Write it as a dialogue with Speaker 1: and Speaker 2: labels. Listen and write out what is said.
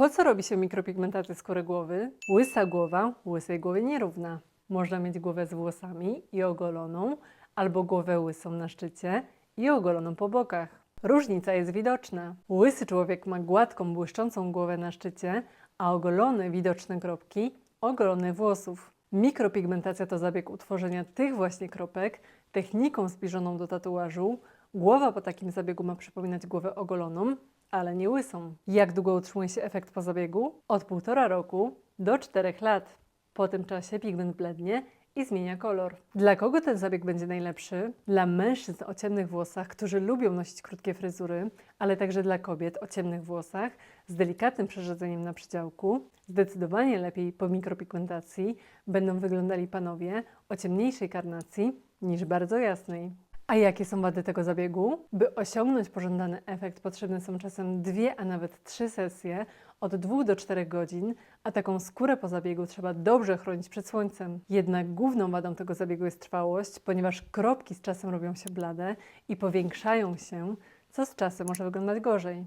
Speaker 1: Po co robi się mikropigmentację skóry głowy? Łysa głowa łysej głowie nierówna. Można mieć głowę z włosami i ogoloną, albo głowę łysą na szczycie i ogoloną po bokach. Różnica jest widoczna. Łysy człowiek ma gładką, błyszczącą głowę na szczycie, a ogolone, widoczne kropki ogolonych włosów. Mikropigmentacja to zabieg utworzenia tych właśnie kropek techniką zbliżoną do tatuażu. Głowa po takim zabiegu ma przypominać głowę ogoloną, ale nie łysą. Jak długo utrzymuje się efekt po zabiegu? Od półtora roku do czterech lat. Po tym czasie pigment blednie i zmienia kolor. Dla kogo ten zabieg będzie najlepszy? Dla mężczyzn o ciemnych włosach, którzy lubią nosić krótkie fryzury, ale także dla kobiet o ciemnych włosach z delikatnym przerzedzeniem na przydziałku. Zdecydowanie lepiej po mikropigmentacji będą wyglądali panowie o ciemniejszej karnacji niż bardzo jasnej. A jakie są wady tego zabiegu? By osiągnąć pożądany efekt, potrzebne są czasem dwie, a nawet trzy sesje od 2 do 4 godzin, a taką skórę po zabiegu trzeba dobrze chronić przed słońcem. Jednak główną wadą tego zabiegu jest trwałość, ponieważ kropki z czasem robią się blade i powiększają się, co z czasem może wyglądać gorzej.